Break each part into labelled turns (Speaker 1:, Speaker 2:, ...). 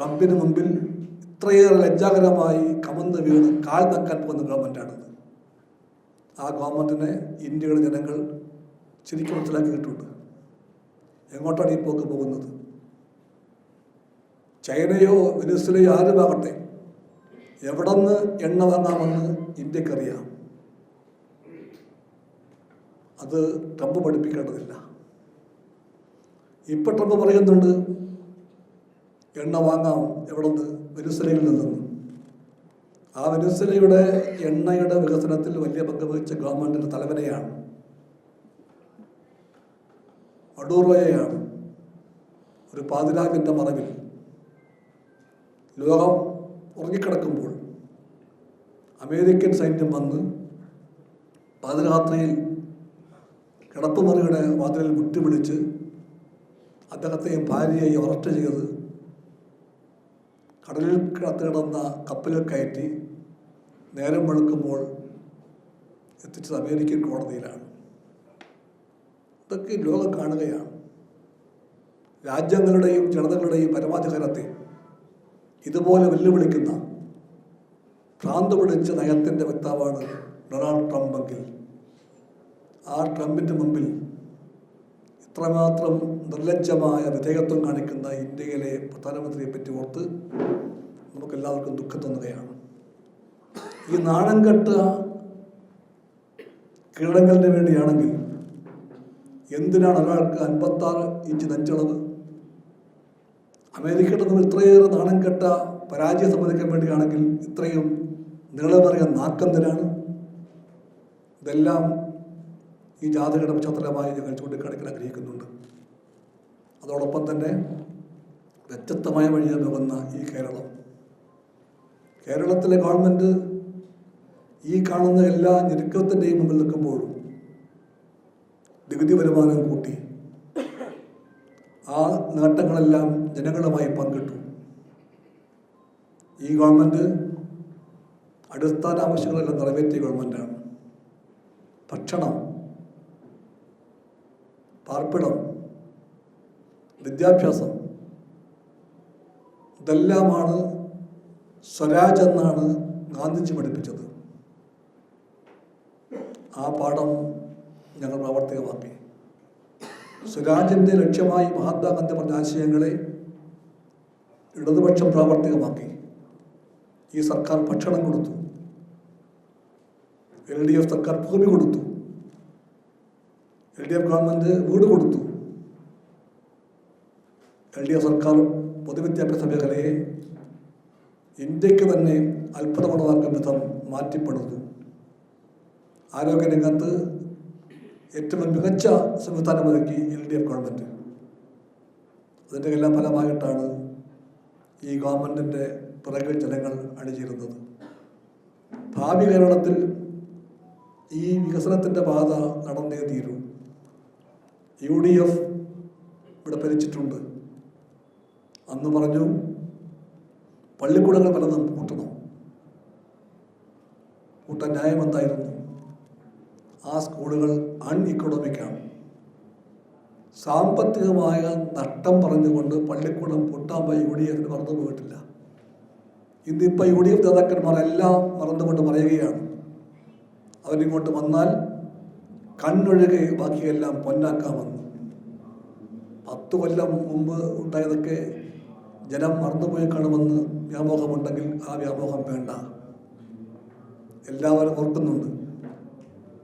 Speaker 1: ട്രംപിന് മുമ്പിൽ ഇത്രയേറെ ലജ്ജാകരമായി കമന്ന് വീണ് കാൽ നക്കാൻ പോകുന്ന ഗവൺമെന്റാണിത് ആ ഗവൺമെന്റിനെ ഇന്ത്യയുടെ ജനങ്ങൾ ശരിക്കും മനസ്സിലാക്കിയിട്ടുണ്ട് എങ്ങോട്ടാണ് ഈ പോക്ക് പോകുന്നത്? ചൈനയോ വെനിസ്വലയോ ആരുമാകട്ടെ എവിടെ നിന്ന് എണ്ണ വാങ്ങാമെന്ന് ഇന്ത്യക്കറിയാം. അത് ട്രംപ് പഠിപ്പിക്കേണ്ടതില്ല. ഇപ്പം ട്രംപ് പറയുന്നുണ്ട് എണ്ണ വാങ്ങാം എവിടെ നിന്ന് വെനുസലയിൽ നിന്നും. ആ വെനുസലയുടെ എണ്ണയുടെ വികസനത്തിൽ വലിയ പങ്ക് വഹിച്ച ഗവൺമെന്റിന്റെ തലവനെയാണ്. മഡൂറോയെയാണ് ഒരു പാതിരാവിന്റെ മറവിൽ ലോകം ഉറങ്ങിക്കിടക്കുമ്പോൾ അമേരിക്കൻ സൈന്യം വന്ന് പാതിരാത്രിയിൽ കിടപ്പുമുറിയുടെ വാതിലിൽ മുട്ടിപിടിച്ച് അദ്ദേഹത്തെയും ഭാര്യയെയും അറസ്റ്റ് ചെയ്ത് കടലിൽ കിടത്ത് കിടന്ന കപ്പലിൽ കയറ്റി നേരം വെളുക്കുമ്പോൾ എത്തിച്ചത് അമേരിക്കൻ കോടതിയിലാണ്. ഇതൊക്കെ ലോകം കാണുകയാണ്. രാജ്യങ്ങളുടെയും ജനതകളുടെയും പരമാധികാരത്തെ ഇതുപോലെ വെല്ലുവിളിക്കുന്ന ഭ്രാന്ത് പിടിച്ച നയത്തിന്റെ വ്യക്താവാണ് ഡൊണാൾഡ് ട്രംപ് എങ്കിൽ ആ ട്രംപിന്റെ മുമ്പിൽ ഇത്രമാത്രം നിർലജ്ജമായ വിധേയത്വം കാണിക്കുന്ന ഇന്ത്യയിലെ പ്രധാനമന്ത്രിയെ പറ്റി ഓർത്ത് നമുക്കെല്ലാവർക്കും ദുഃഖം തോന്നുകയാണ്. ഈ നാണം കെട്ട കീടങ്ങളുടെ വേണ്ടിയാണെങ്കിൽ എന്തിനാണ് ഒരാൾക്ക് അൻപത്താറ് ഇഞ്ച് നെഞ്ചളവ്? അമേരിക്കയുടെ നമ്മൾ ഇത്രയേറെ നാണം കെട്ട പരാജയം സമ്മതിക്കാൻ വേണ്ടിയാണെങ്കിൽ ഇത്രയും നീളമറിയ നാക്കെന്തിനാണ്? ഇതെല്ലാം ഈ ജാതകയുടെ പശ്ചാത്തലമായി ഞങ്ങൾ ചൂണ്ടിക്കാണിക്കാൻ ആഗ്രഹിക്കുന്നുണ്ട്. അതോടൊപ്പം തന്നെ വ്യത്യസ്തമായ വഴിയെ പോകുന്ന ഈ കേരളം. കേരളത്തിലെ ഗവൺമെന്റ് ഈ കാണുന്ന എല്ലാ ഞെരുക്കത്തിന്റെയും മുമ്പിൽ നിൽക്കുമ്പോഴും നികുതി വരുമാനം കൂട്ടി ആ നേട്ടങ്ങളെല്ലാം ജനങ്ങളുമായി പങ്കിട്ടു. ഈ ഗവൺമെന്റ് അടിസ്ഥാന ആവശ്യങ്ങളെല്ലാം നിറവേറ്റിയ ഗവൺമെന്റാണ് ഭക്ഷണം പാർപ്പിടം വിദ്യാഭ്യാസം ഇതെല്ലാമാണ് സ്വരാജ് എന്നാണ് ഗാന്ധിജി പഠിപ്പിച്ചത്. ആ പാഠം ഞങ്ങൾ പ്രാവർത്തികമാക്കി. സ്വരാജിന്റെ ലക്ഷ്യമായി മഹാത്മാഗാന്ധി പറഞ്ഞ ആശയങ്ങളെ ഇടതുപക്ഷം പ്രാവർത്തികമാക്കി. ഈ സർക്കാർ ഭക്ഷണം കൊടുത്തു. എൽ ഡി എഫ് സർക്കാർ ഭൂമി കൊടുത്തു. എൽ ഡി എഫ് ഗവൺമെന്റ് വീട് കൊടുത്തു. എൽ ഡി എഫ് സർക്കാർ പൊതുവിദ്യാഭ്യാസ മേഖലയെ ഇന്ത്യയ്ക്ക് തന്നെ അത്ഭുതമുള്ളതാക്കും വിധം ആരോഗ്യ ആരോഗ്യരംഗത്ത് ഏറ്റവും മികച്ച സംവിധാനമൊരുക്കി എൽ ഡി എഫ് ഗവൺമെന്റ് അതിന്റെ എല്ലാം ഫലമായിട്ടാണ് ഈ ഗവൺമെന്റിന്റെ പിറകിൽ ജനങ്ങൾ അണിചേരുന്നത്. ഭാവി കേരളത്തിൽ ഈ വികസനത്തിന്റെ പാത നടന്നേ യു ഡി എഫ് ഇവിടെ ഭരിച്ചിട്ടുണ്ട്. അന്ന് പറഞ്ഞു പള്ളിക്കൂടങ്ങൾ പലതും കൂട്ടണം കൂട്ട ന്യായം എന്തായിരുന്നു? ആ സ്കൂളുകൾ അൺ ഇക്കണോമിക്കാണ് സാമ്പത്തികമായ നഷ്ടം പറഞ്ഞുകൊണ്ട് പള്ളിക്കൂടം പൂട്ടാൻ പോയി യു ഡി എഫിന് മറന്നു പോയിട്ടില്ല. ഇന്നിപ്പോൾ യു ഡി എഫ് നേതാക്കന്മാരെല്ലാം മറന്നുകൊണ്ട് പറയുകയാണ്. അവരിങ്ങോട്ട് വന്നാൽ കണ്ണൊഴുകെ ബാക്കിയെല്ലാം പൊന്നാക്കാമെന്ന് പത്ത് കൊല്ലം മുമ്പ് ഉണ്ടായതൊക്കെ ജനം മറന്നുപോയി കാണുമെന്ന് വ്യാമോഹമുണ്ടെങ്കിൽ ആ വ്യാമോഹം വേണ്ട. എല്ലാവരും ഓർക്കുന്നുണ്ട്.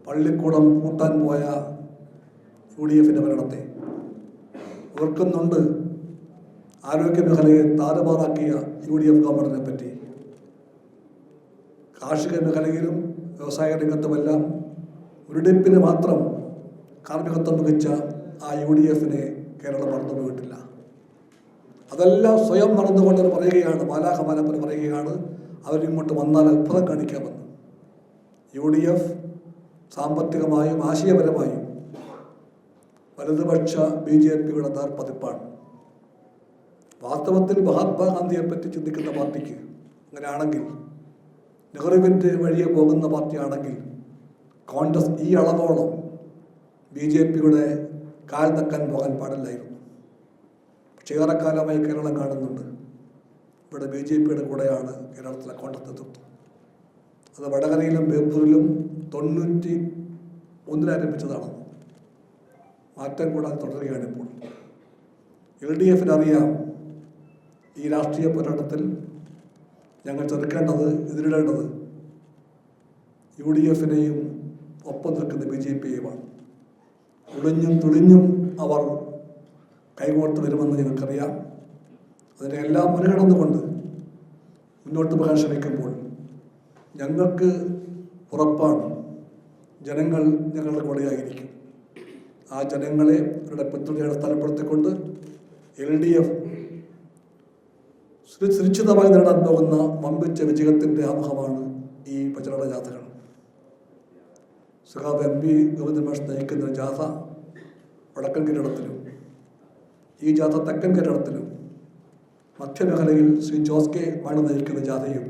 Speaker 1: പള്ളിക്കൂടം പൂട്ടാൻ പോയ യു ഡി എഫിന്റെ ഭരണത്തെ ഓർക്കുന്നുണ്ട് ആരോഗ്യ മേഖലയെ താറുമാറാക്കിയ യു ഡി എഫ് ഗവൺമെന്റിനെ പറ്റി. കാർഷിക മേഖലയിലും വ്യവസായ രംഗത്തുമെല്ലാം ഒരിടിപ്പിന് മാത്രം കാർമ്മികത്വം മികച്ച ആ യു ഡി എഫിനെ കേരളം മറന്നുപോയിട്ടില്ല അതെല്ലാം സ്വയം മറന്നുകൊണ്ട് പറയുകയാണ് ബാലാഹമാനപ്പൻ പറയുകയാണ് അവരിങ്ങോട്ട് വന്നാൽ അത്ഭുതം കാണിക്കാമെന്ന് യു ഡി എഫ് സാമ്പത്തികമായും ആശയപരമായും വലതുപക്ഷ ബി ജെ പിയുടെ നേർപ്പതിപ്പാണ്. വാസ്തവത്തിൽ മഹാത്മാഗാന്ധിയെ പറ്റി ചിന്തിക്കുന്ന പാർട്ടിക്ക് അങ്ങനെയാണെങ്കിൽ നെഹ്റുവിന്റെ വഴിയെ പോകുന്ന പാർട്ടിയാണെങ്കിൽ കോൺഗ്രസ് ഈ അളവോളം ബി ജെ പിയുടെ കാൽ തക്കാൻ പോകാൻ പാടില്ലായിരുന്നു. പക്ഷേ ഏറെക്കാലമായി കേരളം കാണുന്നുണ്ട്. ഇവിടെ ബി ജെ പിയുടെ കൂടെയാണ് കേരളത്തിലെ കോൺഗ്രസ് നേതൃത്വം. അത് വടകരയിലും ബേപ്പൂരിലും തൊണ്ണൂറ്റി ഒന്നിൽ മാറ്റം കൂടാതെ തുടരുകയാണ് ഇപ്പോൾ. എൽ ഡി എഫിന് അറിയാം ഈ രാഷ്ട്രീയ പോരാട്ടത്തിൽ ഞങ്ങൾ ചെറുക്കേണ്ടത് എതിരിടേണ്ടത് യു ഡി എഫിനെയും ഒപ്പം നിൽക്കുന്ന ബി ജെ പിയുമാണ്. ഒളിഞ്ഞും തുളിഞ്ഞും അവർ കൈകോർത്ത് വരുമെന്ന് ഞങ്ങൾക്കറിയാം. അതിനെ എല്ലാം മറികടന്നുകൊണ്ട് മുന്നോട്ട് പോകാൻ ശ്രമിക്കുമ്പോൾ ഞങ്ങൾക്ക് ഉറപ്പാണ് ജനങ്ങൾ ഞങ്ങളുടെ കൂടെയായിരിക്കും. ആ ജനങ്ങളെ അവരുടെ പിന്തുണയെ അടിസ്ഥാനപ്പെടുത്തിക്കൊണ്ട് എൽ ഡി എഫ് സുരക്ഷിതമായി നേടാൻ പോകുന്ന വമ്പിച്ച വിജയത്തിന്റെ ആമുഖമാണ് ഈ പ്രചരണ ജാഥകൾ. സുഖാബ് എം പി ഗോവിന്ദൻ മാഷ് നയിക്കുന്ന ജാഥ വടക്കൻ കേരളത്തിലും ഈ ജാഥ തെക്കൻ കേരളത്തിലും മധ്യമേഖലയിൽ ശ്രീ ജോസ് കെ മാണി നയിക്കുന്ന ജാഥയും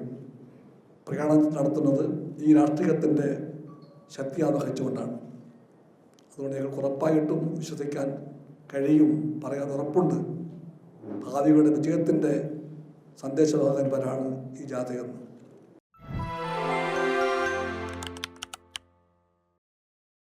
Speaker 1: പ്രയാണം നടത്തുന്നത് ഈ രാഷ്ട്രീയത്തിന്റെ ശക്തി ആവഹിച്ചുകൊണ്ടാണ് അതുകൊണ്ട് ഞങ്ങൾക്ക് ഉറപ്പായിട്ടും വിശ്വസിക്കാൻ കഴിയും പറയാൻ ഉറപ്പുണ്ട്. ഭാവിയുടെ വിജയത്തിന്റെ സന്ദേശവാഹകന്മാരാണ് ഈ ജാഥയെന്ന്.